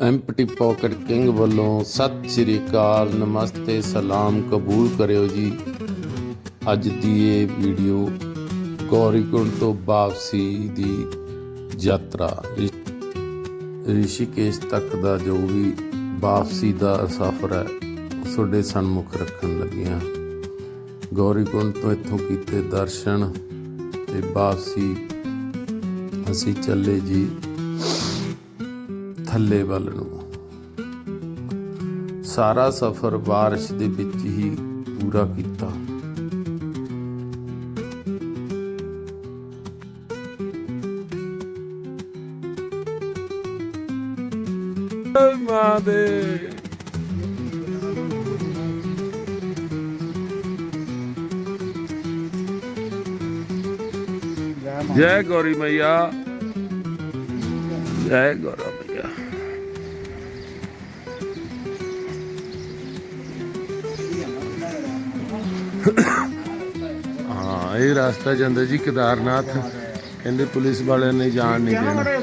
Empty pocket king ਵੱਲੋਂ ਸਤਿ ਸ੍ਰੀ ਅਕਾਲ, ਨਮਸਤੇ, ਸਲਾਮ ਕਬੂਲ ਕਰਿਓ ਜੀ। ਅੱਜ ਦੀ ਇਹ ਵੀਡੀਓ ਗੌਰੀਕੁੰਡ ਤੋਂ ਵਾਪਸੀ ਦੀ ਯਾਤਰਾ। ਰਿਸ਼ੀਕੇਸ਼ ਤੱਕ ਦਾ ਜੋ ਵੀ ਵਾਪਸੀ ਦਾ ਸਫ਼ਰ ਹੈ ਤੁਹਾਡੇ ਸਨਮੁਖ ਰੱਖਣ ਲੱਗੇ ਹਾਂ ਗੌਰੀਕੁੰਡ ਤੋਂ ਇੱਥੋਂ ਕੀਤੇ ਦਰਸ਼ਨ ਤੇ ਵਾਪਸੀ ਅਸੀਂ ਚੱਲੇ ਜੀ। ਥੱਲੇ ਵੱਲ ਨੂੰ। ਸਾਰਾ ਸਫ਼ਰ ਬਾਰਿਸ਼ ਦੇ ਵਿੱਚ ਹੀ ਪੂਰਾ ਕੀਤਾ। ਮਾਂ ਦੇ ਜੈ ਗੌਰੀ ਮਈਆ। ਜੈ ਗੌਰਾ ਹਾਂ ਇਹ ਰਸਤਾ ਜਾਂਦਾ ਜੀ ਕੇਦਾਰਨਾਥ। ਕਹਿੰਦੇ ਪੁਲਿਸ ਵਾਲਿਆਂ ਨੇ ਜਾਣ ਨਹੀਂ ਦੇਣਾ।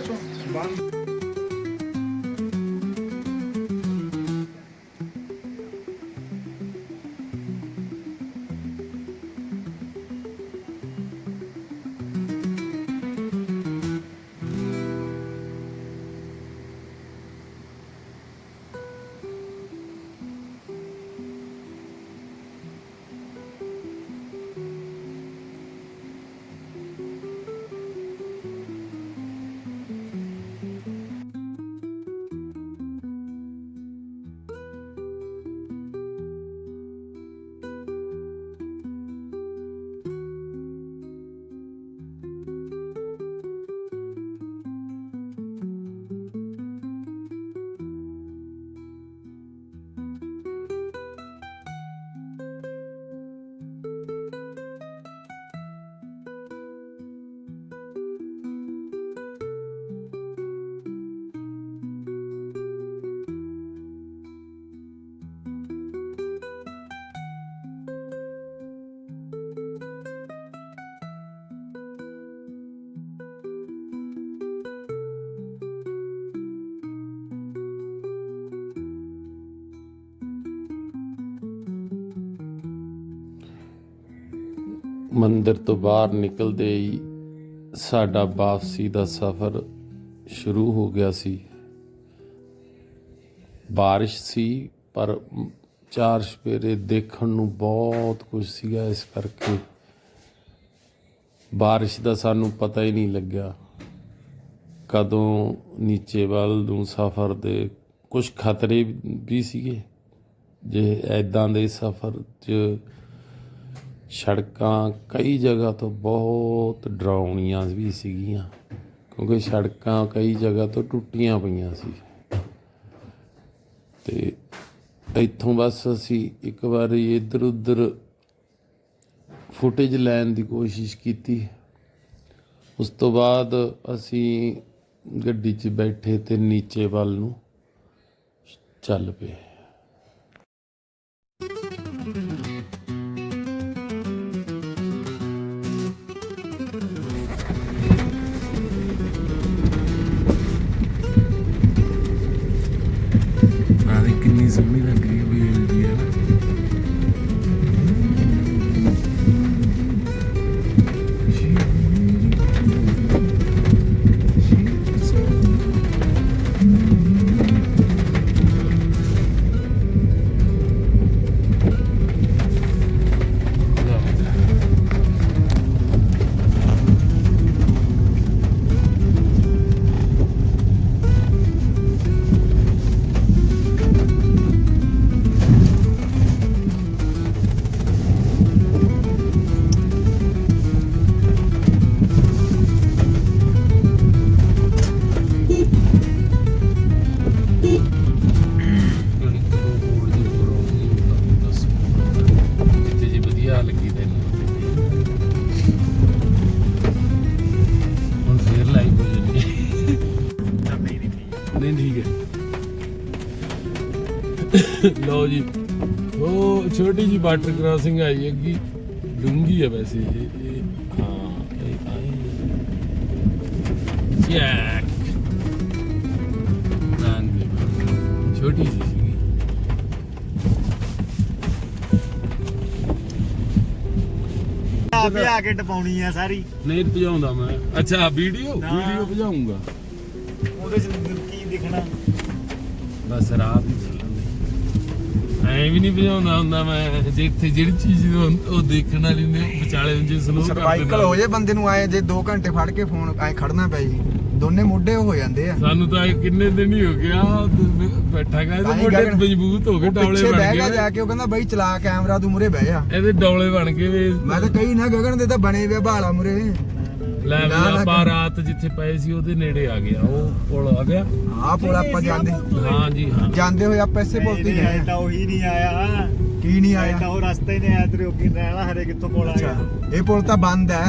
ਮੰਦਿਰ ਤੋਂ ਬਾਹਰ ਨਿਕਲਦੇ ਹੀ ਸਾਡਾ ਵਾਪਸੀ ਦਾ ਸਫ਼ਰ ਸ਼ੁਰੂ ਹੋ ਗਿਆ ਸੀ। ਬਾਰਿਸ਼ ਸੀ, ਪਰ ਚਾਰ ਸਪੇਰੇ ਦੇਖਣ ਨੂੰ ਬਹੁਤ ਕੁਝ ਸੀਗਾ ਇਸ ਕਰਕੇ। ਬਾਰਿਸ਼ ਦਾ ਸਾਨੂੰ ਪਤਾ ਹੀ ਨਹੀਂ ਲੱਗਿਆ। ਕਦੋਂ ਨੀਚੇ ਵੱਲ ਨੂੰ ਸਫ਼ਰ ਦੇ ਕੁਝ ਖਤਰੇ ਵੀ ਸੀਗੇ। ਜੇ ਐਦਾਂ ਦੇ ਸਫ਼ਰ 'ਚ ਸੜਕਾਂ ਕਈ ਜਗ੍ਹਾ ਤੋਂ ਬਹੁਤ ਡਰਾਉਣੀਆਂ ਵੀ ਸੀਗੀਆਂ, ਕਿਉਂਕਿ ਸੜਕਾਂ ਕਈ ਜਗ੍ਹਾ ਤੋਂ ਟੁੱਟੀਆਂ ਪਈਆਂ ਸੀ। ਤੇ ਇੱਥੋਂ ਬਸ ਅਸੀਂ ਇੱਕ ਵਾਰੀ ਇੱਧਰ ਉੱਧਰ ਫੁਟੇਜ ਲੈਣ ਦੀ ਕੋਸ਼ਿਸ਼ ਕੀਤੀ। ਉਸ ਤੋਂ ਬਾਅਦ ਅਸੀਂ ਗੱਡੀ 'ਚ ਬੈਠੇ ਤੇ ਨੀਚੇ ਵੱਲ ਨੂੰ ਚੱਲ ਪਏ। ਲਓ ਜੀ। ਉਹ ਛੋਟੀ ਜੀ ਵਾਟਰ ਕ੍ਰਾਸਿੰਗ ਆਈ ਹੈਗੀ ਡੂੰਗੀ ਹੈ ਵੈਸੇ ਇਹ ਇਹ ਹਾਂ ਇਹ ਆਈ ਚੈੱਕ ਰੰਗ ਛੋਟੀ ਜਿਹੀ ਸੀਗੀ। ਆਪੇ ਆ ਕੇ ਟਪਾਉਣੀ ਆ ਸਾਰੀ। ਨਹੀਂ ਭਜਾਉਂਦਾ ਮੈਂ। ਅੱਛਾ ਵੀਡੀਓ? ਨਾ। ਵੀਡੀਓ ਭਜਾਉਂਗਾ ਉਹਦੇ ਚ ਕੀ ਦਿਖਣਾ? ਬਸ ਰਾਤ ਐ ਵੀ ਨਹੀਂ ਭਜਾਉਂਦਾ ਹੁੰਦਾ ਮੈਂ। ਜਿੱਥੇ ਜਿਹੜੀ ਚੀਜ਼ ਨੂੰ ਉਹ ਦੇਖਣ ਵਾਲੀ ਨੇ ਵਿਚਾਲੇ ਨੂੰ ਜੇ ਸਲੋ ਸਰਵਾਈਕਲ ਹੋ ਜੇ ਬੰਦੇ ਨੂੰ ਆਏ ਜੇ 2 ਘੰਟੇ ਫੜ ਕੇ ਫੋਨ ਐ ਖੜਨਾ ਪੈ ਜੀ। ਦੋਨੇ ਮੋਢੇ ਹੋ ਜਾਂਦੇ ਆ। ਸਾਨੂੰ ਤਾਂ ਕਿੰਨੇ ਦਿਨ ਹੀ ਹੋ ਗਿਆ ਬੈਠਾ ਗਾ ਇਹਦੇ ਤਾਂ ਮੋਢੇ ਮਜ਼ਬੂਤ ਹੋ ਗਏ ਡੌਲੇ ਬਣ ਬਹਿ ਗਿਆ ਗਏ ਜਾ ਕੇ ਉਹ ਕਹਿੰਦਾ ਬਾਈ ਚਲਾ ਕੈਮਰਾ ਤੂੰ ਮੁਰੇ ਬਹਿ ਜਾ। ਇਹਦੇ ਡੌਲੇ ਬਣ ਗਏ ਵੇ। ਮੈਂ ਤਾਂ ਕਹੀ ਨਾ ਗਗਨ ਦੇ ਤਾਂ ਬਣੇ ਵੇ ਬਾਲਾ ਮੁਰੇ ਲੈ ਨਾ, ਨਾ, ਆਪਾਂ ਰਾਤ ਜਿੱਥੇ ਪਏ ਸੀ ਉਹਦੇ ਨੇੜੇ ਆ ਗਿਆ ਉਹ ਪੁਲ ਆ ਗਿਆ। ਆਹ ਪੁਲ ਆਪਾਂ ਜਾਂਦੇ। ਹਾਂ ਜੀ ਹਾਂ। ਜਾਂਦੇ ਹੋਏ ਆਪਾਂ ਇਸੇ ਪੁਲ ਤੇ ਹੀ ਗਏ ਤਾਂ ਉਹੀ ਨਹੀਂ ਆਇਆ। ਕੀ ਨਹੀਂ ਆਇਆ? ਤਾਂ ਉਹ ਰਸਤੇ ਨੇ ਆਇਆ ਤੇਰੇ ਉੱਕੀ ਰਹਿਣਾ ਹਰੇ ਕਿੱਥੋਂ ਕੋਲ ਆ ਅੱਛਾ ਗਿਆ। ਇਹ ਪੁਲ ਤਾਂ ਬੰਦ ਹੈ।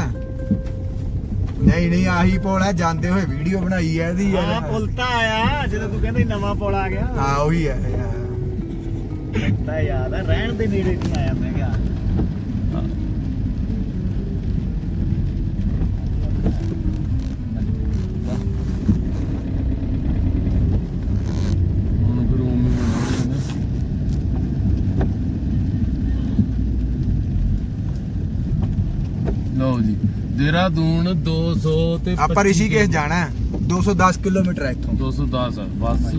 ਨਹੀਂ ਨਹੀਂ ਆਹੀ ਪੁਲ ਹੈ ਜਾਂਦੇ ਹੋਏ ਵੀਡੀਓ ਬਣਾਈ ਹੈ ਇਹਦੀ ਹਾਂ। ਯਾਰ ਪੁੱਲ ਤਾਂ ਆਇਆ ਜਦੋਂ ਤੂੰ ਕਹਿੰਦਾ ਸੀ ਨਵਾਂ ਪੁਲ ਆ ਗਿਆ। ਹਾਂ ਉਹੀ ਹੈ ਯਾਰ। ਤਾਂ ਯਾਦ ਆ ਰਹਿਣ ਦੇ ਨੇੜੇ ਨਹੀਂ ਆਇਆ ਮੈਂ ਕਿਹਾ ਹੁਣ ਫਿਰ ਉਵੇਂ ਬਣਾਉਣਾ ਨਾ ਲਓ ਜੀ। ਦੇਹਰਾਦੂਨ 200 ਤੇ ਆਪਾਂ 25 ਰਿਸ਼ੀਕੇਸ਼ ਜਾਣਾ ਹੈ। 210 ਕਿਲੋਮੀਟਰ ਹੈ ਇੱਥੋਂ। 210 ਆ ਬਸ ਆ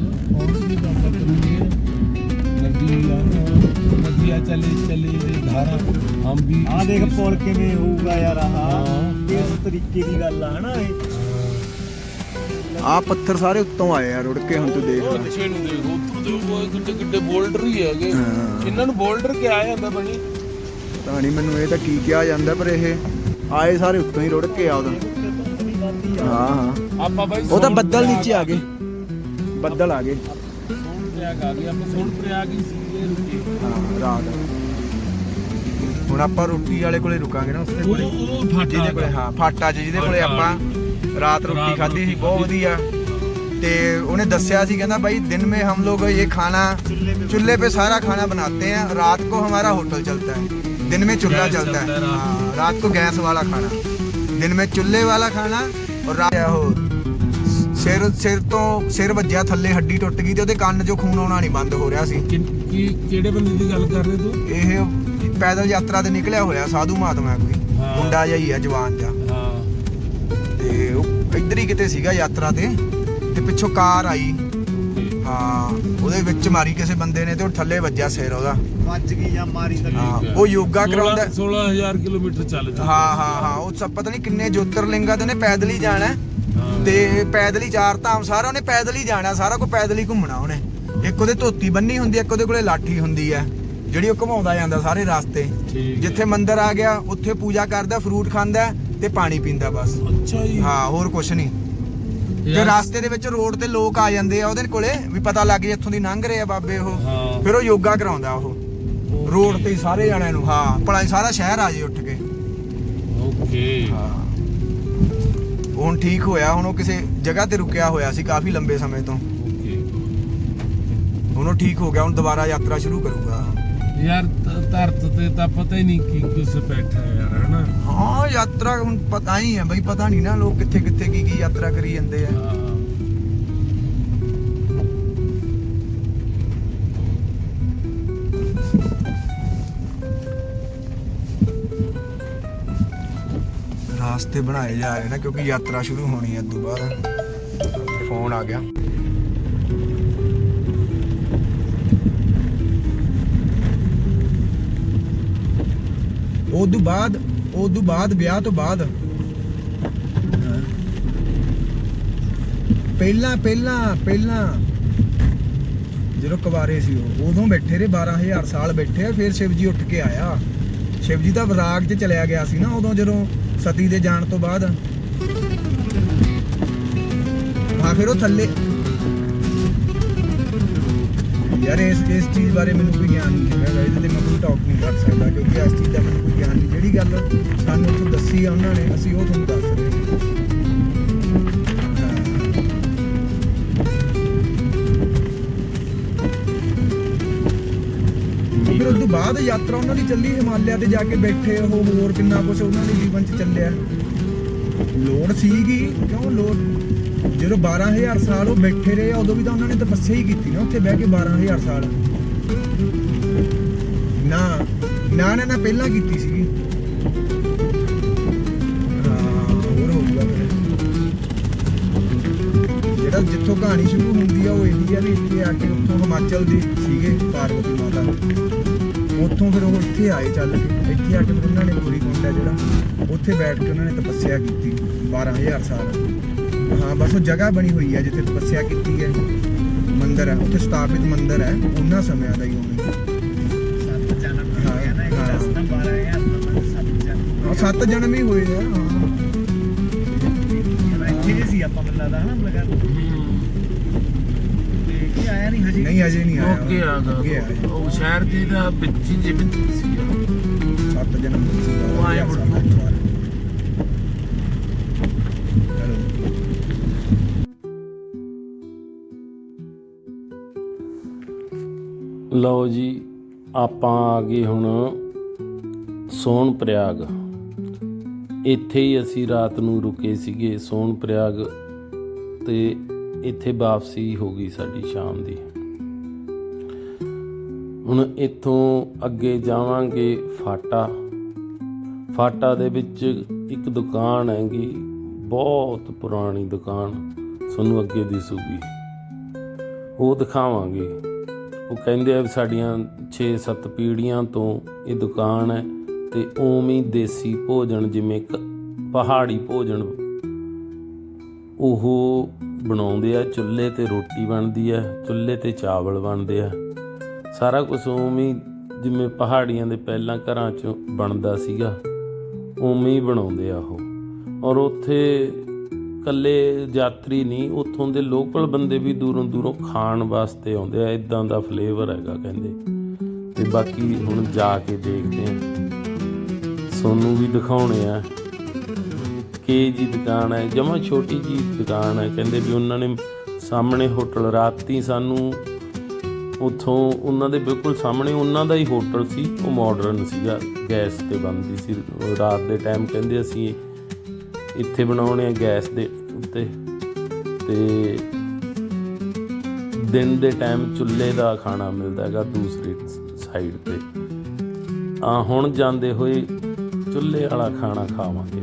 ਨਦੀ ਆ ਚਲੇ ਚਲੇ ਦੇ ਧਾਰਾ ਹਮ ਵੀ ਆ ਦੇਖ ਇਸ- ਪੁਲ ਕਿਵੇਂ ਹੋਊਗਾ ਯਾਰ ਆਹ। ਹਾਂ। ਇਸ ਤਰੀਕੇ ਦੀ ਗੱਲ ਆ ਹਨਾ ਇਹ? ਆ ਪੱਥਰ ਸਾਰੇ ਉੱਤੋਂ ਆਏ ਆ ਰੁੜ ਕੇ ਹੁਣ ਤੂੰ ਦੇਖ ਉਹ ਲੈ ਪਿੱਛੇ ਨੂੰ ਦੇਖੋ ਉੱਧਰ ਦੇਖੋ ਇਹ ਕਿੱਡੇ ਕਿੱਡੇ ਬੋਲਡਰ ਹੀ ਹੈਗੇ। ਇਹਨਾਂ ਨੂੰ ਬੋਲਡਰ ਕਿਹਾ ਜਾਂਦਾ ਬਣੀ ਤਾਂ ਨਹੀਂ ਮੈਨੂੰ ਇਹ ਤਾਂ ਕੀ ਕਿਹਾ ਜਾਂਦਾ ਪਰ ਇਹ ਆਏ ਸਾਰੇ ਉੱਤੋਂ ਹੀ ਰੁੜ ਕੇ ਆ ਉਦੋਂ ਹਾਂ ਹਾਂ ਆਪਾਂ ਬਾਈ ਉਹ ਤਾਂ ਸੋਨ ਬੱਦਲ ਪ੍ਰਯਾਗ ਨੀਚੇ ਆ ਗਏ ਬੱਦਲ ਆ ਗਏ ਸੋਨ ਪ੍ਰਯਾਗ ਆ ਗਏ ਆਪਾਂ ਸੋਨ ਪ੍ਰਯਾਗ ਹੀ ਸੀਗੇ ਰੁਕੇ ਹਾਂ ਰਾਤ ਹੁਣ ਆਪਾਂ ਰੋਟੀ ਵਾਲੇ ਕੋਲੇ ਰੁਕਾਂਗੇ ਨਾ ਉਸਦੇ ਉਹ ਕੋਲੇ ਉਹ ਫਾਟਾ ਜਿਹਦੇ ਕੋਲੇ ਹਾਂ ਫਾਟਾ 'ਚ ਜਿਹਦੇ ਕੋਲੇ ਆਪਾਂ ਰਾਤ ਰੋਟੀ ਰਾਤ ਖਾਧੀ ਸੀ ਰੋਟੀ ਬਹੁਤ ਖਾਧੀ। ਵਧੀਆ ਤੇ ਉਹਨੇ ਦੱਸਿਆ ਸੀ ਕਹਿੰਦਾ भाई दिन में हम लोग ये खाना चूल्हे पे सारा खाना बनाते हैं रात को हमारा होटल चलता है दिन में चूल्हा गैस चलता है चलता है, रात हाँ, रात को गैस वाला खाना दिन में चूल्हे वाला खाना और रात ਉਹ ਸਿਰ ਸਿਰ ਤੋਂ ਸਿਰ ਵੱਜਿਆ ਥੱਲੇ ਹੱਡੀ ਟੁੱਟ ਗਈ ਤੇ ਉਹਦੇ ਕੰਨ 'ਚੋਂ ਖੂਨ ਆਉਣਾ ਨਹੀਂ ਬੰਦ ਹੋ ਰਿਹਾ ਸੀ ਕਿ ਕੀ ਕਿਹੜੇ ਬੰਦੇ ਦੀ ਗੱਲ ਕਰ ਰਹੇ ਤੂੰ ਇਹ ਪੈਦਲ ਯਾਤਰਾ ਤੇ ਨਿਕਲਿਆ ਹੋਇਆ ਸਾਧੂ ਮਹਾਤਮਾ ਕੋਈ ਹਾਂ। ਮੁੰਡਾ ਜਿਹਾ ਹੀ ਆ ਜਵਾਨ ਜਿਹਾ ਹਾਂ ਤੇ ਉਹ ਇੱਧਰ ਹੀ ਕਿਤੇ ਸੀਗਾ ਯਾਤਰਾ ਤੇ ਤੇ ਪਿੱਛੋਂ ਕਾਰ ਆਈ ਓਕੇ ਹਾਂ ਉਹਦੇ ਵਿੱਚ ਮਾਰੀ ਕਿਸੇ ਬੰਦੇ ਨੇ ਤੇ ਉਹ ਥੱਲੇ ਵੱਜਿਆ ਸਿਰ ਉਹਦਾ ਵੱਜ ਗਈ ਜਾਂ ਮਾਰੀ ਤਾਂ ਹਾਂ। ਉਹ ਯੋਗਾ ਕਰਾਉਂਦਾ 16000 ਕਿਲੋਮੀਟਰ ਚੱਲ ਚੁੱਕਾ ਹਾਂ ਹਾਂ ਹਾਂ ਉਹ ਸਭ ਪਤਾ ਨਹੀਂ ਕਿੰਨੇ ਜੋਤਰਲਿੰਗਾਂ ਤੇ ਉਹਨੇ ਪੈਦਲ ਹੀ ਜਾਣਾ। ਤੇ ਪੈਦਲ ਹੀ ਚਾਰ ਧਾਮ ਸਾਰਾ ਉਹਨੇ ਪੈਦਲ ਹੀ ਜਾਣਾ ਸਾਰਾ ਕੋ ਪੈਦਲ ਹੀ ਘੁੰਮਣਾ ਉਹਨੇ। ਇੱਕ ਉਹਦੇ ਧੋਤੀ ਬੰਨੀ ਹੁੰਦੀ ਹੈ ਇੱਕ ਉਹਦੇ ਕੋਲੇ ਲਾਠੀ ਹੁੰਦੀ ਹੈ ਜਿਹੜੀ ਉਹ ਘੁਮਾਉਂਦਾ ਜਾਂਦਾ ਸਾਰੇ ਰਸਤੇ। ਜਿੱਥੇ ਮੰਦਿਰ ਆ ਗਿਆ ਉੱਥੇ ਪੂਜਾ ਕਰਦਾ ਫਰੂਟ ਖਾਂਦਾ ਤੇ ਪਾਣੀ ਪੀਂਦਾ ਬਸ। ਅੱਛਾ ਜੀ। ਹਾਂ ਹੋਰ ਕੁਛ ਨਹੀਂ। ਤੇ ਰਸਤੇ ਦੇ ਵਿੱਚ ਰੋਡ ਤੇ ਲੋਕ ਆ ਜਾਂਦੇ ਆ ਉਹਦੇ ਕੋਲੇ ਵੀ ਪਤਾ ਲੱਗ ਜੇ ਇੱਥੋਂ ਦੀ ਲੰਘ ਰਹੇ ਆ ਬਾਬੇ ਉਹ। ਫਿਰ ਉਹ ਯੋਗਾ ਕਰਾਉਂਦਾ ਉਹ। ਰੋਡ ਤੇ ਹੀ ਸਾਰੇ ਜਣਿਆਂ ਨੂੰ। ਹਾਂ ਭਲਾ ਹੀ ਸਾਰਾ ਸ਼ਹਿਰ ਆ ਜੇ ਉੱਠ ਕੇ। ਓਕੇ। ਹਾਂ। ਹੁਣ ਠੀਕ ਹੋਇਆ ਹੁਣ ਉਹ ਕਿਸੇ ਜਗ੍ਹਾ ਤੇ ਰੁਕਿਆ ਹੋਇਆ ਸੀ ਕਾਫੀ ਲੰਬੇ ਸਮੇਂ ਤੋਂ। ਓਕੇ। ਹੁਣ ਉਹ ਠੀਕ ਹੋ ਗਿਆ ਹੁਣ ਦੁਬਾਰਾ ਯਾਤਰਾ ਸ਼ੁਰੂ ਕਰੂਗਾ। ਯਾਰ ਧ- ਧਰਤ ਤੇ ਤਾਂ ਪਤਾ ਹੀ ਨਹੀਂ ਕੀ ਕੁਛ ਬੈਠਾ ਹੈ ਯਾਰ ਹਨਾ? ਹਾਂ ਯਾਤਰਾ ਹੁਣ ਪਤਾ ਹੀ ਹੈ ਬਈ ਪਤਾ ਨਹੀਂ ਨਾ ਲੋਕ ਕਿੱਥੇ ਕਿੱਥੇ ਕੀ ਕੀ ਯਾਤਰਾ ਕਰੀ ਜਾਂਦੇ ਆ। ਹਾਂ। ਰਾਸਤੇ ਬਣਾਏ ਜਾ ਰਹੇ ਨੇ ਕਿਉਂਕਿ ਯਾਤਰਾ ਸ਼ੁਰੂ ਹੋਣੀ ਹੈ ਤੋਂ ਬਾਅਦ। ਫੋਨ ਆ ਗਿਆ। ਉਦੋਂ ਬਾਅਦ ਉਦੋਂ ਬਾਅਦ ਵਿਆਹ ਤੋਂ ਬਾਅਦ। ਪਹਿਲਾਂ ਪਹਿਲਾਂ ਪਹਿਲਾਂ ਜਦੋਂ ਕੁਵਾਰੇ ਸੀ ਉਹ ਉਦੋਂ ਬੈਠੇ ਰਹੇ 12000 ਸਾਲ ਬੈਠੇ ਫਿਰ ਸ਼ਿਵ ਜੀ ਉੱਠ ਕੇ ਆਇਆ। ਸ਼ਿਵ ਜੀ ਤਾਂ ਵਿਰਾਗ 'ਚ ਚਲਿਆ ਗਿਆ ਸੀ ਨਾ ਉਦੋਂ ਜਦੋਂ ਸਤੀ ਦੇ ਜਾਣ ਤੋਂ ਬਾਅਦ। ਹਾਂ, ਫਿਰ ਉਹ ਥੱਲੇ। ਯਾਰ, ਇਸ ਇਸ ਚੀਜ਼ ਬਾਰੇ ਮੈਨੂੰ ਕੋਈ ਗਿਆਨ ਨਹੀਂ ਹੈਗਾ। ਇਹਦੇ ਤੇ ਮੈਂ ਕੋਈ ਟਾਕ ਨਹੀਂ ਕਰ ਸਕਦਾ, ਕਿਉਂਕਿ ਇਸ ਚੀਜ਼ ਦਾ ਮੈਨੂੰ ਕੋਈ ਗਿਆਨ ਨਹੀਂ। ਜਿਹੜੀ ਗੱਲ ਸਾਨੂੰ ਉੱਥੋਂ ਦੱਸੀ ਆ ਉਹਨਾਂ ਨੇ, ਅਸੀਂ ਉਹ ਤੁਹਾਨੂੰ ਦੱਸ ਰਹੇ ਹਾਂ। ਤੋਂ ਬਾਅਦ ਯਾਤਰਾ ਉਹਨਾਂ ਦੀ ਚੱਲੀ, ਹਿਮਾਲਿਆ ਤੇ ਜਾ ਕੇ ਬੈਠੇ ਉਹ ਹੋਰ ਕਿੰਨਾ ਕੁਝ ਉਹਨਾਂ ਦੇ ਜੀਵਨ 'ਚ ਚੱਲਿਆ। ਲੋੜ ਸੀਗੀ, ਕਿਉਂ ਲੋੜ? ਜਦੋਂ 12000 ਸਾਲ ਉਹ ਬੈਠੇ ਰਹੇ ਉਦੋਂ ਵੀ ਤਾਂ ਉਹਨਾਂ ਨੇ ਤਪੱਸਿਆ ਹੀ ਕੀਤੀ ਨਾ, ਉੱਥੇ ਬਹਿ ਕੇ 12000 ਸਾਲ। ਨਾ ਨਾ ਨਾ ਨਾ, ਪਹਿਲਾਂ ਕੀਤੀ ਸੀਗੀ। ਹੋਊਗਾ ਜਿਹੜਾ ਜਿੱਥੋਂ ਕਹਾਣੀ ਸ਼ੁਰੂ ਹੁੰਦੀ ਆ, ਉਹ ਇੰਡੀਆ ਆ ਇੱਥੇ ਆ ਕੇ ਉੱਥੋਂ ਹਿਮਾਚਲ ਦੇ ਸੀਗੇ, ਪਾਰਵਤੀ ਮਾਤਾ। ਉੱਥੋਂ ਫਿਰ ਉਹ ਇੱਥੇ ਆਏ ਚੱਲ ਕੇ, ਇੱਥੇ ਆ ਕੇ ਫਿਰ ਉਹਨਾਂ ਨੇ ਪੂਰੀ ਕੁੰਡ ਹੈ ਜਿਹੜਾ, ਉੱਥੇ ਬੈਠ ਕੇ ਉਹਨਾਂ ਨੇ ਤਪੱਸਿਆ ਕੀਤੀ 12000 ਸਾਲ। ਹਾਂ, ਬਸ ਉਹ ਜਗ੍ਹਾ ਬਣੀ ਹੋਈ ਹੈ ਜਿੱਥੇ ਤਪੱਸਿਆ ਕੀਤੀ ਹੈ। ਮੰਦਿਰ ਹੈ ਉੱਥੇ ਸਥਾਪਿਤ ਮੰਦਿਰ ਹੈ, ਉਹਨਾਂ ਸਮਿਆਂ ਦਾ ਹੀ ਉਵੇਂ ਸੱਤ ਜਨਮ ਹੋ। ਗਿਆ ਨਾ ਇੱਕ ਹਾਂ। 12000 ਸੱਤ ਜਨਮ ਸੱਤ ਜਨਮ ਹੀ ਹੋਏ ਆ, ਹਾਂ। ਇੱਥੇ ਸੀ ਆਪਾਂ ਮੈਨੂੰ ਹਨਾ ਲਗਾ ਆਇਆ ਨਹੀਂ ਹਜੇ। ਨਹੀਂ ਅਜੇ ਨਹੀਂ ਆਇਆ। ਓਕੇ ਆ ਅੱਗੇ ਜੀ। ਉਹ ਸ਼ਹਿਰ ਦੇ ਦਾ ਵਿੱਚ ਜਿਵੇਂ ਸੀਗਾ ਸੱਤ ਜਨਮ ਸੀ। ਉਹ ਆਏ। ਹੈਲੋ। ਲਓ ਜੀ ਆਪਾਂ ਆ ਗਏ ਹੁਣ ਸੋਨ ਪ੍ਰਯਾਗ ਇੱਥੇ ਹੀ ਅਸੀਂ ਰਾਤ ਨੂੰ ਰੁਕੇ ਸੀਗੇ ਸੋਨ ਪ੍ਰਯਾਗ ਤੇ ਇੱਥੇ ਵਾਪਸੀ ਹੋ ਗਈ ਸਾਡੀ ਸ਼ਾਮ ਦੀ। ਹੁਣ ਇੱਥੋਂ ਅੱਗੇ ਜਾਵਾਂਗੇ ਫਾਟਾ। ਫਾਟਾ ਦੇ ਵਿੱਚ ਇੱਕ ਦੁਕਾਨ ਹੈਗੀ, ਬਹੁਤ ਪੁਰਾਣੀ ਦੁਕਾਨ, ਤੁਹਾਨੂੰ ਅੱਗੇ ਦਿਸੂਗੀ। ਉਹ ਦਿਖਾਵਾਂਗੇ। ਉਹ ਕਹਿੰਦੇ ਆ ਵੀ ਸਾਡੀਆਂ 6-7 ਪੀੜ੍ਹੀਆਂ ਤੋਂ ਇਹ ਦੁਕਾਨ ਹੈ ਤੇ ਉਵੇਂ ਦੇਸੀ ਭੋਜਨ, ਜਿਵੇਂ ਕ- ਪਹਾੜੀ ਭੋਜਨ। ਉਹ ਬਣਾਉਂਦੇ ਆ, ਚੁੱਲ੍ਹੇ ਤੇ ਰੋਟੀ ਬਣਦੀ ਆ ਚੁੱਲ੍ਹੇ ਤੇ ਚਾਵਲ ਬਣਦੇ ਆ। ਸਾਰਾ ਕੁਝ ਉਵੇਂ ਹੀ ਜਿਵੇਂ ਪਹਾੜੀਆਂ ਦੇ ਪਹਿਲਾਂ ਘਰਾਂ 'ਚ ਬਣਦਾ ਸੀਗਾ, ਉਵੇਂ ਹੀ ਬਣਾਉਂਦੇ ਆ ਉਹ। ਔਰ ਉੱਥੇ ਕੱਲੇ ਯਾਤਰੀ ਨਹੀਂ, ਉੱਥੋਂ ਦੇ ਲੋਕਲ ਬੰਦੇ ਵੀ ਦੂਰੋਂ ਦੂਰੋਂ ਖਾਣ ਵਾਸਤੇ ਆਉਂਦੇ ਆ ਇਦਾਂ ਦਾ ਫਲੇਵਰ ਹੈਗਾ ਕਹਿੰਦੇ। ਤੇ ਬਾਕੀ ਹੁਣ ਜਾ ਕੇ ਦੇਖਦੇ ਆ। ਸੋਨੂੰ ਵੀ ਦਿਖਾਉਣੇ ਆ। ਕੇ ਜੀ ਦੁਕਾਨ ਹੈ, ਜਮਾ ਛੋਟੀ ਜੀ ਦੁਕਾਨ ਹੈ, ਕਹਿੰਦੇ ਵੀ ਉਹਨਾਂ ਨੇ ਸਾਹਮਣੇ ਹੋਟਲ ਰਾਤੀ ਸਾਨੂੰ ਉੱਥੋਂ ਉਹਨਾਂ ਦੇ ਬਿਲਕੁਲ ਸਾਹਮਣੇ ਉਹਨਾਂ ਦਾ ਹੀ ਹੋਟਲ ਸੀ, ਉਹ ਮਾਡਰਨ ਸੀਗਾ, ਗੈਸ ਤੇ ਬਣਦੀ ਸੀ। ਰਾਤ ਦੇ ਟਾਈਮ ਕਹਿੰਦੇ ਅਸੀਂ ਇੱਥੇ ਬਣਾਉਣੇ ਆ ਗੈਸ ਦੇ ਉੱਤੇ। ਤੇ ਦਿਨ ਦੇ ਟਾਈਮ ਚੁੱਲ੍ਹੇ ਦਾ ਖਾਣਾ ਮਿਲਦਾ ਹੈਗਾ ਦੂਸਰੀ ਸਾਈਡ ਤੇ। ਆ ਹੁਣ ਜਾਂਦੇ ਹੋਏ ਚੁੱਲ੍ਹੇ ਵਾਲਾ ਖਾਣਾ ਖਾਵਾਂਗੇ।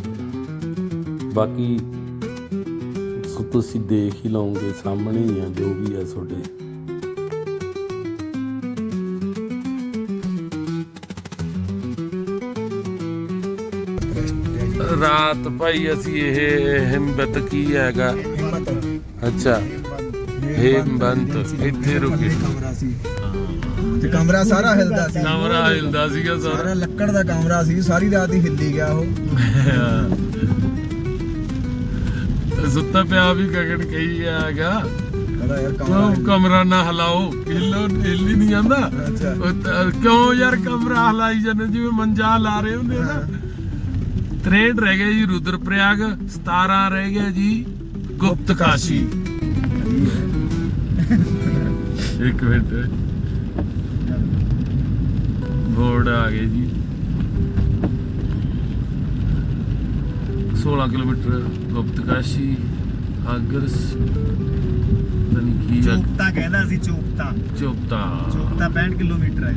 ਬਾਕੀ ਤੁਸੀਂ ਦੇਖ ਹੀ ਲਓਗੇ, ਸਾਹਮਣੇ ਹੀ ਆ ਜੋ ਵੀ ਹੈ ਤੁਹਾਡੇ। ਰਾਤ ਭਾਈ ਅਸੀਂ ਇਹ ਹਿੰਮਤ ਕੀ ਹੈਗਾ? ਹਿੰਮਤ ਅੱਛਾ ਹੇਮਬੰਤ ਇੱਥੇ ਰੁਕੇ। ਕਮਰਾ ਸੀ ਤੇ ਕਮਰਾ ਸਾਰਾ ਹਿਲਦਾ ਸੀ। ਕਮਰਾ ਹਿਲਦਾ ਸੀਗਾ ਸਾਰਾ। ਸਾਰਾ ਲੱਕੜ ਦਾ ਕਮਰਾ ਸੀ ਸਾਰੀ ਰਾਤ ਹੀ ਹਿੱਲੀ ਗਿਆ ਉਹ। ਸੁੱਤਾ ਪਿਆ ਵੀ ਗਗਨ ਕਹੀ ਕਹਿੰਦਾ ਯਾਰ ਕਮਰਾ ਨਾ ਹਲਾਓ? ਹਿੱਲੋ ਹਿੱਲ ਹੀ ਨਹੀਂ ਜਾਂਦਾ। ਕਿਉਂ ਯਾਰ ਕਮਰਾ ਹਲਾਈ ਜਾਂਦੇ? ਜਿਵੇਂ ਮੰਜਾ ਲਾ ਰਹੇ ਹੁੰਦੇ ਨਾ। 63 ਰਹਿ ਗਏ ਜੀ ਰੁਦਰਪ੍ਰਯਾਗ 17 ਰਹਿ ਗਿਆ ਜੀ ਗੁਪਤ ਕਾਸ਼ੀ। ਇੱਕ ਮਿੰਟ। ਬੋਰਡ ਆ ਗਏ ਜੀ। 16 ਕਿਲੋਮੀਟਰ ਗੁਪਤ ਕਾਸ਼ੀ ਆਗਰਸ ਤਨੀ ਕੀ ਆ। ਚੋਪਤਾ ਕਹਿੰਦਾ ਸੀ ਚੋਪਤਾ। ਚੋਪਤਾ। ਚੋਪਤਾ 65 ਕਿਲੋਮੀਟਰ ਹੈ।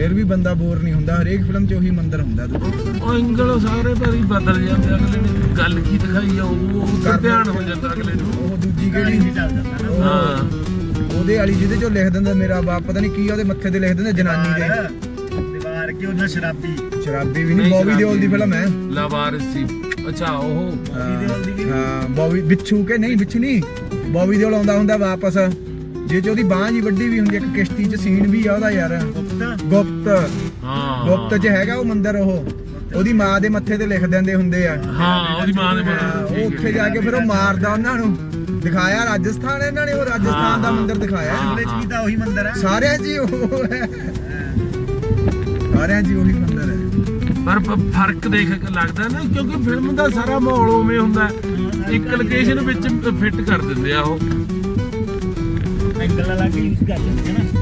ਫਿਰ ਵੀ ਬੰਦਾ ਬੋਰ ਨਹੀਂ ਹੁੰਦਾ ਹਰੇਕ ਫਿਲਮ 'ਚ ਉਹੀ ਮੰਦਿਰ ਹੁੰਦਾ ਉਹ ਐਂਗਲ ਸਾਰੇ ਭਾਰੀ ਬਦਲ ਜਾਂਦੇ ਅਗਲੇ ਨੇ ਗੱਲ ਕੀ ਦਿਖਾਈ ਆ ਉਹ ਉਹ ਤੇ ਧਿਆਨ ਹੋ ਜਾਂਦਾ ਅਗਲੇ ਨੂੰ। ਉਹ ਦੂਜੀ ਕਿਹੜੀ? ਹਾਂ। ਉਹਦੇ ਵਾਲੀ ਜਿਹਦੇ 'ਚੋਂ ਲਿਖ ਦਿੰਦਾ ਮੇਰਾ ਬਾਪ ਪਤਾ ਨਹੀਂ ਕੀ ਉਹਦੇ ਮੱਥੇ ਤੇ ਲਿਖ ਦਿੰਦਾ ਜਨਾਨੀ ਦੇ। ਲੜ ਕੇ ਉਹਨਾਂ ਸ਼ਰਾਬੀ? ਸ਼ਰਾਬੀ ਵੀ ਨਹੀਂ, ਬੌਬੀ ਦਿਓਲ ਦੀ ਫਿਲਮ ਹੈ। ਲਾਵਾਰਿਸ ਸੀ ਅੱਛਾ ਉਹ ਬੌਬੀ ਦਿਓਲ ਦੀ ਵੀ ਹਾਂ ਬੌਬੀ ਬਿੱਛੂ ਕੇ ਨਹੀਂ ਬਿੱਛੂ ਨਹੀਂ। ਬੌਬੀ ਦਿਓਲ ਆਉਂਦਾ ਹੁੰਦਾ ਵਾਪਸ। ਜੇ ਚ ਉਹਦੀ ਬਾਂਹ ਜੀ ਵੱਡੀ ਵੀ ਹੁੰਦੀ ਇੱਕ ਕਿਸ਼ਤੀ 'ਚ ਸੀਨ ਵੀ ਆ ਉਹਦਾ ਯਾਰ। ਗੁਪਤਾ। ਗੁਪਤ ਹਾਂ। ਗੁਪਤ 'ਚ ਹੈਗਾ ਉਹ ਮੰਦਿਰ ਉਹ। ਉਹਦੀ ਮਾਂ ਦੇ ਮੱਥੇ ਤੇ ਲਿਖ ਦਿੰਦੇ ਹੁੰਦੇ ਆ। ਹਾਂ ਉਹਦੀ ਮਾਂ ਦੇ ਹਾਂ, ਉਹ ਉੱਥੇ ਜਾ ਕੇ ਫਿਰ ਉਹ ਮਾਰਦਾ ਉਹਨਾਂ ਨੂੰ। ਦਿਖਾਇਆ ਰਾਜਸਥਾਨ ਇਹਨਾਂ ਨੇ ਉਹ ਰਾਜਸਥਾਨ ਦਾ ਮੰਦਿਰ ਦਿਖਾਇਆ। ਹਾਂ। ਉਹਦੇ ਚ ਵੀ ਤਾਂ ਉਹੀ ਮੰਦਿਰ ਹੈ। ਸਾਰਿਆਂ 'ਚ ਹੀ ਉਹ ਹੈ। ਸਾਰਿਆਂ ਹੀ ਉਹੀ ਮੰਦਿਰ ਹੈ। ਪਰ ਪ- ਫ਼ਰਕ ਦੇਖ ਕੇ ਲੱਗਦਾ ਨਾ ਕਿਉਂਕਿ ਫਿਲਮ ਦਾ ਸਾਰਾ ਮਾਹੌਲ ਉਵੇਂ ਹੁੰਦਾ ਹੈ। ਇੱਕ ਲੋਕੇਸ਼ਨ ਵਿੱਚ ਫਿੱਟ ਕਰ ਦਿੰਦੇ ਆ ਉਹ। ਐਂਗਲ ਲਾ ਕੇ ਯੂਜ਼ ਕਰ ਦਿੰਦੇ ਨਾ।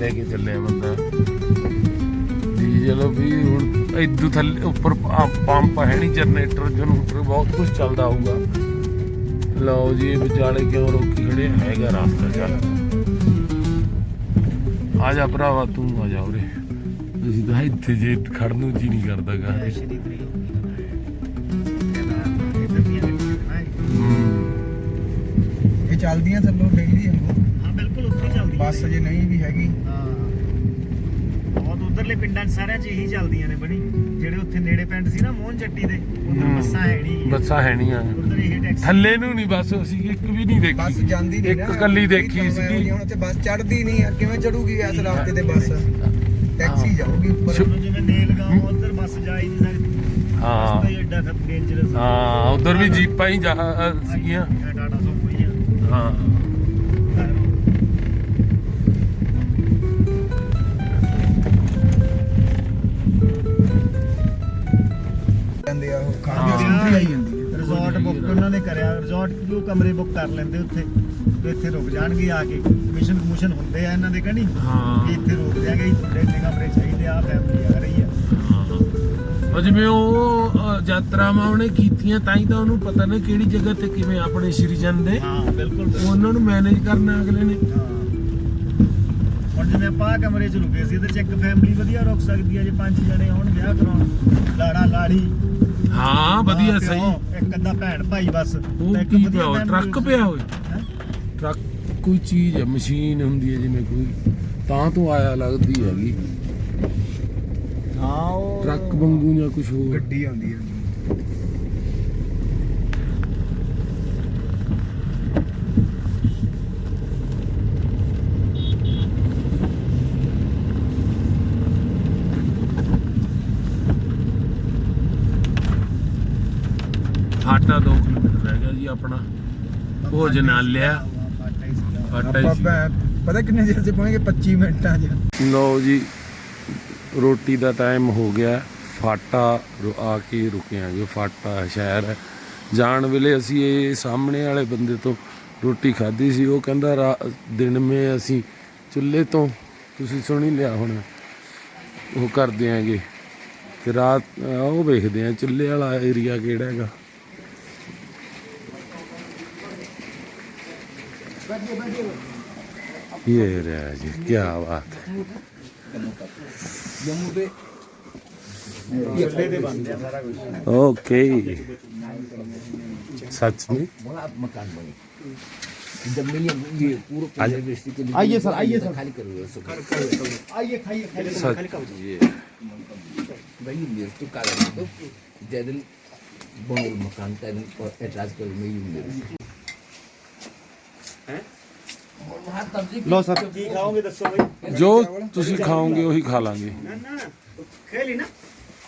ਲੈ ਕੇ ਚੱਲਿਆ ਬੰਦਾ। ਡੀਜ਼ਲ ਵੀ ਹੁਣ ਇਦੋਂ ਥੱਲੇ ਉੱਪਰ ਪੰਪ ਹੈ ਨਹੀਂ ਜਨਰੇਟਰ ਜਨਰੇਟਰ ਬਹੁਤ ਕੁਝ ਚੱਲਦਾ ਹੋਊਗਾ। ਲਓ ਜੀ ਵਿਚਾਲੇ ਕਿਉਂ ਰੋਕੀ ਖੜੇ? ਹੈਗਾ ਰਸਤਾ ਚੱਲ। ਆ ਜਾ ਭਰਾਵਾ ਤੂੰ ਆ ਜਾ ਉਰੇ। ਅਸੀਂ ਤਾਂ ਇੱਥੇ ਜੇ ਖੜਨ ਨੂੰ ਜੀ ਨਹੀਂ। ਹੂੰ। ਇਹ ਚੱਲਦੀਆਂ ਥੱਲੋਂ ਡੇਲੀ ਹਾਂ ਬੱਸ ਜੇ ਨਹੀਂ ਵੀ ਹੈਗੀ। ਹਾਂ। ਬਹੁਤ ਉਧਰਲੇ ਪਿੰਡਾਂ 'ਚ ਸਾਰਿਆਂ 'ਚ ਇਹੀ ਚੱਲਦੀਆਂ ਨੇ ਬਣੀ। ਜਿਹੜੇ ਉੱਥੇ ਨੇੜੇ ਪਿੰਡ ਸੀ ਨਾ ਮੋਹਨ ਚੱਟੀ ਦੇ ਉਧਰ ਹੂੰ। ਬੱਸਾਂ ਹੈ ਨਹੀਂ। ਬੱਸਾਂ ਹੈ ਨਹੀਂ ਆ। ਉਧਰ ਇਹ ਟੈਕਸੀ ਥੱਲੇ ਨੂੰ ਨਹੀਂ ਬੱਸ ਅਸੀਂ ਇੱਕ ਵੀ ਨਹੀਂ ਬੱਸ ਦੇਖੀ ਜਾਂਦੀ ਨਹੀਂ ਇੱਕ ਕੱਲੀ ਦੇਖੀ ਸੀਗੀ। ਹੁਣ ਉੱਥੇ ਬੱਸ ਚੜਦੀ ਨਹੀਂ ਆ। ਕਿਵੇਂ ਚੜੂਗੀ ਇਸ ਰਸਤੇ ਤੇ ਬੱਸ? ਟੈਕਸੀ ਜਾਊਗੀ ਉੱਪਰ। ਸ਼ੁ- ਹੁਣ ਜਿਵੇਂ ਨੇਲਗਾਉਂ ਉਧਰ ਬੱਸ ਜਾ ਹੀ ਨਹੀਂ ਸਕਦੀ। ਹਾਂ। ਰਸਤਾ ਹੀ ਐਡਾ ਡੇਂਜਰਸ ਹਾਂ ਉਧਰ ਵੀ ਜੀਪਾਂ ਹੀ ਜਾ ਅ, ਸੀਗੀਆਂ। ਟਾਟਾ ਸੁਮੋ ਹੀ ਆ ਹਾਂ। ਆਈ ਜਾਂਦੀ ਹੈ। ਰਿਜ਼ੋਰਟ ਬੁੱਕ ਉਹਨਾਂ ਨੇ ਕਰਿਆ। ਰਿਜ਼ੋਰਟ ਨੂੰ ਕਮਰੇ ਬੁੱਕ ਕਰ ਲੈਂਦੇ ਉੱਥੇ। ਤੇ ਇੱਥੇ ਰੁਕ ਜਾਣਗੇ ਆ ਕੇ। ਮਿਸ਼ਨ ਕਮਿਸ਼ਨ ਹੁੰਦੇ ਆ ਇਹਨਾਂ ਦੇ ਕਣੀ ਹਾਂ। ਇੱਥੇ ਰੁਕ ਜਾਗੇ ਇੰਨੇ ਕਮਰੇ ਚਾਹੀਦੇ ਆ ਫੈਮਿਲੀ ਆ ਰਹੀ ਆ। ਉਹ ਜਿਵੇਂ ਉਹ ਯਾਤਰਾਵਾਂ ਉਹਨੇ ਕੀਤੀਆਂ ਤਾਂ ਹੀ ਤਾਂ ਉਹਨੂੰ ਪਤਾ ਨਾ ਕਿਹੜੀ ਜਗ੍ਹਾ ਤੇ ਕਿਵੇਂ ਆਪਣੇ ਸ਼੍ਰੀਜਨ ਦੇ। ਹਾਂ ਬਿਲਕੁਲ ਉਹ ਉਹਨਾਂ ਨੂੰ ਮੈਨੇਜ ਕਰਨਾ ਅਗਲੇ ਨੇ। ਹਾਂ। ਹੁਣ ਜਿਵੇਂ ਆਪਾਂ ਕਮਰੇ 'ਚ ਰੁਕੇ ਸੀ 'ਚ ਇੱਕ ਫੈਮਿਲੀ ਵਧੀਆ ਰੁਕ ਸਕਦੀ ਆ ਜੇ ਪੰਜ ਜਣੇ ਹੋਣ ਵਿਆਹ ਕਰਾਉਣ। ਲਾੜਾ ਲਾੜੀ ਹਾਂ ਵਧੀਆ ਮਾਂ ਸਹੀ। ਇੱਕ ਅੱਧਾ ਭੈਣ ਭਾਈ ਬਸ ਉਹ ਤਾਂ ਇੱਕ ਕੀ ਵਧੀਆ ਪਿਆ ਹੋਇਆ? family ਟਰੱਕ ਰੁਕ ਪਿਆ ਹੋਇਆ? ਹੈਂ? ਟਰੱਕ ਕੋਈ ਚੀਜ਼ ਹੈ ਮਸ਼ੀਨ ਹੁੰਦੀ ਹੈ ਜਿਵੇਂ ਕੋਈ ਤਾਂ ਤੋਂ ਆਇਆ ਲੱਗਦੀ ਹੈਗੀ। ਹਾਂ ਉਹ ਟਰੱਕ ਵਾਂਗੂ ਜਾਂ ਕੁਝ ਹੋਰ? ਗੱਡੀ ਆਉਂਦੀ ਹੈ ਫਾਟਾ 2 ਕਿਲੋਮੀਟਰ ਰਹਿ ਗਿਆ ਜੀ ਆਪਣਾ। ਆਟਾ ਹੀ ਸੀਗਾ। ਫਾਟਾ ਹੀ ਸੀ। ਪਤਾ ਕਿੰਨੇ ਚਿਰ ਚ ਪਹੁੰਚੇ 25 ਮਿੰਟਾਂ 'ਚ। ਲਓ ਜੀ ਰੋਟੀ ਦਾ ਟਾਈਮ ਹੋ ਗਿਆ। ਫਾਟਾ ਰੁ- ਆ ਕੇ ਰੁਕੇ ਆਂਗੇ ਫਾਟਾ ਸ਼ਹਿਰ ਹੈ। ਜਾਣ ਵੇਲੇ ਅਸੀਂ ਇਹ ਸਾਹਮਣੇ ਵਾਲੇ ਬੰਦੇ ਤੋਂ ਰੋਟੀ ਖਾਧੀ ਸੀ। ਉਹ ਕਹਿੰਦਾ ਰਾ- ਦਿਨ ਮੇ ਅਸੀਂ ਚੁੱਲ੍ਹੇ ਤੋਂ ਤੁਸੀਂ ਸੁਣ ਲਿਆ ਹੁਣ? ਉਹ ਕਰ ਦਿਆਂਗੇ ਤੇ ਰਾਤ ਅਹ ਉਹ ਵੇਖਦੇ ਆ ਚੁੱਲ੍ਹੇ ਵਾਲਾ ਏਰੀਆ ਕਿਹੜਾ ਹੈਗਾ? ये रहा जी क्या बात है ओके सच में आइए सर आइए सर खाली आइए खाइए खाइए जैदल बहुत मकान का एतराज कर ਲੋ ਸਰ। ਕੀ ਖਾਓਗੇ ਦੱਸੋ ਬਈ? ਜੋ ਤੁਸੀਂ ਖਾਓਗੇ ਉਹੀ ਖਾ ਲਾਂਗੇ। ਨਾ ਨਾ ਖੇਲੀ ਨਾ।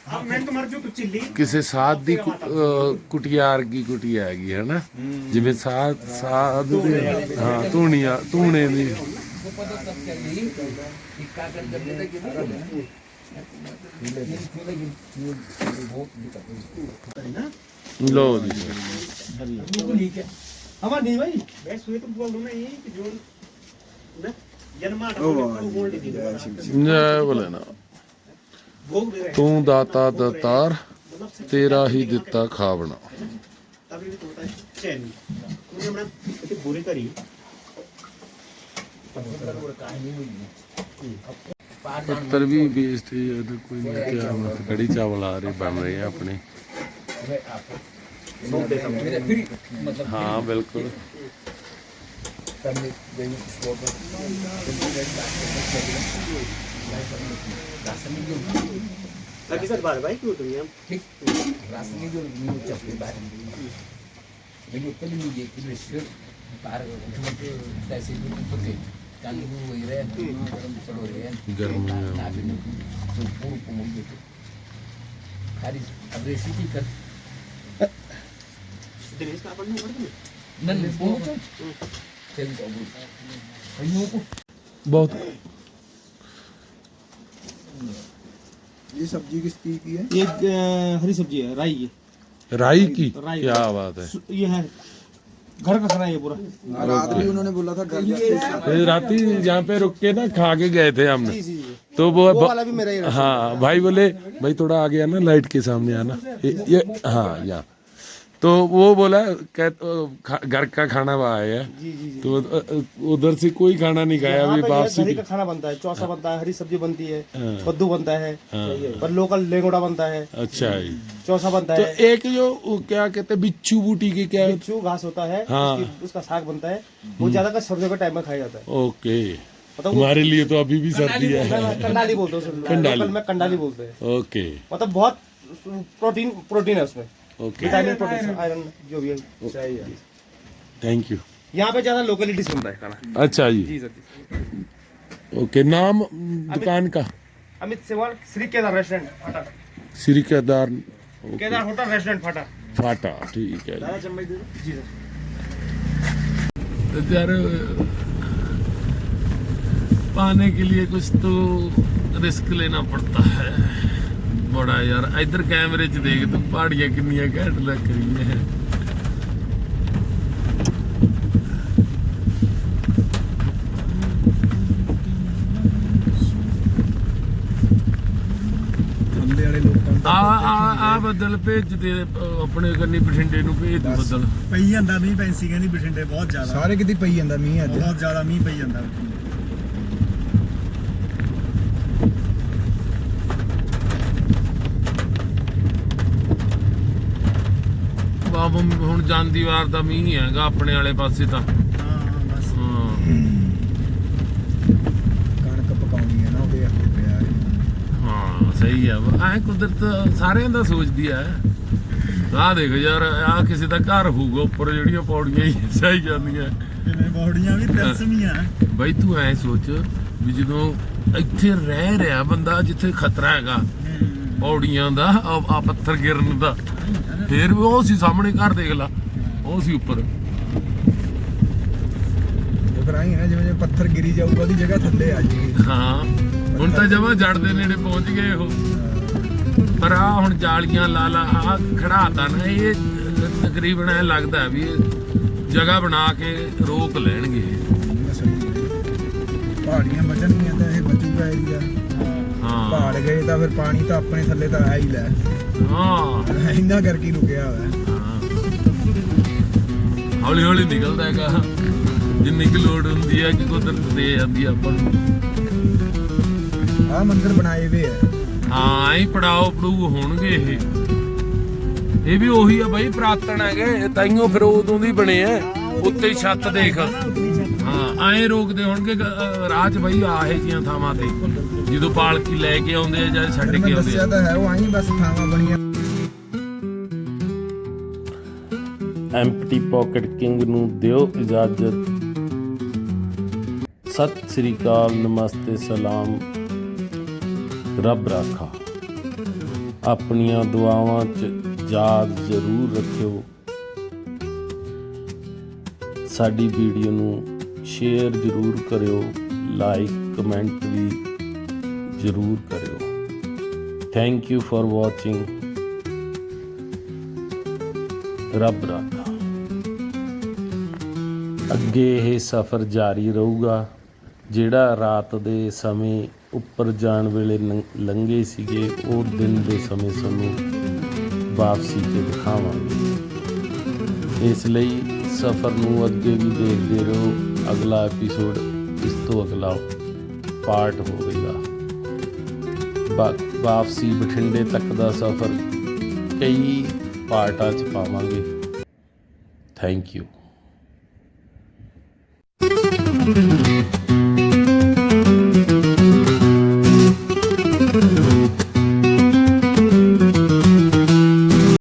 ਆਪ ਮੈਂ ਤੁਮਾਰ ਜੋ ਚਿੱਲੀ ਕਿਸੇ ਸਾਧ ਦੀ ਕੁਟਿਆਰ ਕੀ ਕੁਟਿਆ ਹੈਗੀ ਹੈ। ਨਾ ਜਿਵੇਂ ਸਾਧ ਸਾਧ ਦੇ ਹਾਂ ਧੂਣੀਆਂ ਧੂਣੇ ਦੀ। ਲੋ ਜੀ। ਹਰੀ ਨਹੀਂ ਭਾਈ ਮੈਂ ਸੁਏ ਤੋਂ ਬੋਲ ਰਿਹਾ ਹਾਂ ਕਿ ਜੋ ਤੂੰ ਦਾਤਾ ਦਤਾਰ ਤੇਰਾ ਹੀ ਦਿੱਤਾ ਖਾਵਣਾ। ਪੱਤਰ ਵੀ ਵੇਚਦੇ ਆ ਕੋਈ ਨਹੀਂ ਤੇ ਆ ਕੜੀ ਚਾਵਲ ਆ ਰਹੇ ਬਣ ਰਹੇ ਆਪਣੇ। ਹਾਂ ਬਿਲਕੁਲ। Ben de benim sporda बाकी सर बार बार क्यों तुम ठीक। रास्ते जो न्यू चपले बार लेकिन पहले मुझे कि रिश्ते बार ऐसे भी तो के कांड भी हो रहे हैं गर्म चढ़ रहे हैं। गर्म तो पूर्व को मुझे खारिज अब रेसिपी कर। दिनेश का अपन नहीं पड़ता नहीं नहीं बहुत। ये सब्ज़ी किसकी की है? ये हरी सब्ज़ी है राई की। राई की? राई क्या बात है। ये है घर का खाना है पूरा। हाँ, रात भी उन्होंने बोला था घर रात ही जहाँ पे रुक के ना खा के गए थे हमने तो वो, वो वाला भी मेरा ही हाँ भाई बोले भाई थोड़ा आ गया ना लाइट के सामने आना। ये, ये हाँ यहाँ। तो वो बोला घर का खाना वहाँ आया जी जी जी। तो उधर से कोई खाना नहीं खाया अभी वापसी का खाना बनता है चौसा बनता है हरी सब्ज़ी बनती है हाँ। कद्दू बनता है हाँ। और लोकल लेंगोड़ा बनता है। अच्छा है चौसा बनता तो है। एक जो क्या कहते हैं बिच्छू बूटी की क्या? बिच्छू घास होता है हाँ। उसका साग बनता है वो ज़्यादातर सर्दियों के टाइम में खाया जाता है। ओके। मतलब हमारे लिए तो अभी भी सर्दी है। कंडाली बोलते हैं। कंडाली। में कंडाली बोलते हैं। ओके। मतलब बहुत प्रोटीन प्रोटीन है उसमें। ओके विटामिन प्रोटीन आयरन जो भी चाहिए। थैंक यू यहाँ पे ज़्यादा लोकली डिश बनता है खाना अच्छा जी। जी सर ओके नाम दुकान का? Amit Sewal Shri Kedar restaurant Phata. Shri Kedar Kedar hotel restaurant Phata. Phata ठीक है जी। सर। तो यार पाने के लिए कुछ तो रिस्क लेना पड़ता है। ਬੜਾ ਯਾਰ ਇੱਧਰ ਕੈਮਰੇ 'ਚ ਦੇਖ ਤੂੰ ਪਹਾੜੀਆਂ ਕਿੰਨੀਆਂ ਘੈਂਟ ਲੱਗ ਰਹੀਆਂ ਆ ਆ ਆ ਬੱਦਲ ਆਪਣੇ ਕੰਨੀ ਬਠਿੰਡੇ ਨੂੰ ਭੇਜ ਦੇ ਬਦਲ। ਪਈ ਜਾਂਦਾ ਮੀਂਹ ਪੈਂਸੀ ਕਹਿੰਦੀ ਬਠਿੰਡੇ ਬਹੁਤ ਜ਼ਿਆਦਾ। ਸਾਰੇ ਕਿਤੇ ਪਈ ਜਾਂਦਾ ਮੀਂਹ ਅੱਜ। ਬਹੁਤ ਜ਼ਿਆਦਾ ਮੀਂਹ ਪਈ ਜਾਂਦਾ। ਬਾਬਾ ਹੁਣ ਜਾਂਦੀ ਵਾਰ ਦਾ ਮੀਂਹ ਹੈਗਾ ਆਪਣੇ ਵਾਲੇ ਪਾਸੇ ਤਾਂ। ਹਾਂ ਬਸ। ਹਾਂ ਕਣਕ ਪਕਾਉਣੀ ਹੈ ਨਾ ਉਹਦੇ ਹੱਥ ਪਿਆ ਹੈ। ਹਾਂ ਸਹੀ ਆ। ਐ ਕੁਦਰਤ ਸਾਰਿਆਂ ਦਾ ਸੋਚਦੀ ਆ। ਆਹ ਦੇਖ ਯਾਰ ਆ ਕਿਸੇ ਦਾ ਘਰ ਹੋਊਗਾ ਉੱਪਰ ਜਿਹੜੀਆਂ ਪੌੜੀਆਂ ਹੀ ਸਹੀ ਜਾਂਦੀਆਂ। ਜਿਵੇਂ ਬੌੜੀਆਂ ਵੀ ਤਿਲਸਮੀਆਂ ਬਈ ਤੂੰ ਐ ਸੋਚ ਵੀ ਜਦੋਂ ਇੱਥੇ ਰਹਿ ਰਿਹਾ ਬੰਦਾ ਜਿੱਥੇ ਖਤਰਾ ਹੈਗਾ ਪੌੜੀਆਂ ਦਾ ਆ ਪੱਥਰ ਗਿਰਨ ਦਾ। ਫੇਰ ਵੀ ਉਹ ਸੀ ਸਾਹਮਣੇ ਘਰ ਦੇਖ ਲਾ। ਉਹ ਸੀ ਉੱਪਰ। ਤੇ ਫਿਰ ਆਈ ਹੈ ਨਾ ਜਿਵੇਂ ਜਿਵੇਂ ਪੱਥਰ ਗਿਰੀ ਜਾਊਗਾ ਉਹਦੀ ਜਗ੍ਹਾ ਥੱਲੇ ਆ ਜਾਊਗੀ। ਹਾਂ ਹੁਣ ਤਾਂ ਜਮਾ ਜੜ ਦੇ ਨੇੜੇ ਪਹੁੰਚ ਗਏ ਉਹ। ਪਰ ਆ ਹੁਣ ਜਾਲੀਆਂ ਲਾ ਲਾ ਆ ਖੜਾਤਾ ਨਾ ਇਹ ਤਕਰੀਬਨ ਐ ਲੱਗਦਾ ਵੀ ਜਗ੍ਹਾ ਬਣਾ ਕੇ ਰੋਕ ਲੈਣਗੇ। ਪਹਾੜੀਆਂ ਬਚਣਗੀਆਂ ਤਾਂ ਇਹ ਬਚੂਗਾ ਏਰੀਆ ਹਾਂ। ਪਹਾੜ ਗਏ ਤਾਂ ਫਿਰ ਪਾਣੀ ਤਾਂ ਆਪਣੇ ਥੱਲੇ ਤਾਂ ਆ ਹੀ ਲੈ। ਹਾਂ। ਇੰਨਾ ਕਰਕੇ ਰੁਕਿਆ ਹੋਇਆ। ਹੌਲੀ ਹੌਲੀ ਨਿਕਲਦਾ ਹੈਗਾ। ਜਿੰਨੀ ਕਿ ਲੋੜ ਹੁੰਦੀ ਹੈ ਕਿ ਕੁਦਰਤ ਦੇ ਜਾਂਦੀ ਆ ਆਪਾਂ ਨੂੰ। ਆਹ ਮੰਦਿਰ ਬਣਾਏ ਵੇ ਆ। ਹਾਂ ਐਂ ਪੜਾਓ ਪੜੂ ਹੋਣਗੇ ਇਹ। ਇਹ ਵੀ ਉਹੀ ਆ ਬਾਈ ਪ੍ਰਾਤਨ ਹੈਗੇ। ਤਾਈਓ ਫਿਰ ਉਦੋਂ ਦੀ ਬਣੇ ਆ। ਉੱਤੇ ਛੱਤ ਦੇਖ। ਹਾਂ ਐਂ ਰੋਕਦੇ ਹੋਣਗੇ ਗ- ਅ, ਰਾਹ 'ਚ ਬਾਈ ਆਹੇ ਜੀਆਂ ਥਾਵਾਂ ਤੇ। ਜਦੋਂ ਪਾਲਕੀ ਲੈ ਕੇ ਆਉਂਦੇ ਆ ਜਾਂ ਛੱਡ ਕੇ ਆਉਂਦੇ ਦੱਸਿਆ ਆ ਤਾਂ ਹੈ ਉਹ ਆਈ ਬਸ ਥਾਵਾਂ ਬਣੀਆਂ। ਐਮਪਟੀ ਪਾਕਟ ਕਿੰਗ ਨੂੰ ਦਿਓ ਇਜਾਜ਼ਤ। ਸਤਿ ਸ੍ਰੀ ਅਕਾਲ ਨਮਸਤੇ ਸਲਾਮ। ਰੱਬ ਰਾਖਾ। ਆਪਣੀਆਂ ਦੁਆਵਾਂ 'ਚ ਯਾਦ ਜ਼ਰੂਰ ਰੱਖਿਓ। ਸਾਡੀ ਵੀਡੀਓ ਨੂੰ ਸ਼ੇਅਰ ਜ਼ਰੂਰ ਕਰਿਓ। ਲਾਈਕ ਕਮੈਂਟ ਵੀ ਜ਼ਰੂਰ ਕਰਿਓ। ਥੈਂਕ ਯੂ ਫॉर ਵਾਚਿੰਗ ਰੱਬ ਰਾਖਾ। ਅੱਗੇ ਇਹ ਸਫ਼ਰ ਜਾਰੀ ਰਹੂਗਾ, ਜਿਹੜਾ ਰਾਤ ਦੇ ਸਮੇਂ ਉੱਪਰ ਜਾਣ ਵੇਲੇ ਲੰਘੇ ਸੀਗੇ, ਉਹ ਦਿਨ ਦੇ ਸਮੇਂ ਸਾਨੂੰ ਵਾਪਸੀ ਤੇ ਦਿਖਾਵਾਂਗੇ। ਇਸ ਲਈ ਸਫ਼ਰ ਨੂੰ ਅੱਗੇ ਵੀ ਦੇਖਦੇ ਰਹੋ। ਅਗਲਾ ਐਪੀਸੋਡ ਇਸ ਤੋਂ ਅਗਲਾ ਪਾਰਟ ਹੋਵੇਗਾ। ਵਾਪਸੀ ਬਠਿੰਡੇ ਤੱਕ ਦਾ ਸਫ਼ਰ ਕਈ ਪਾਰਟਾਂ 'ਚ ਪਾਵਾਂਗੇ। Thank you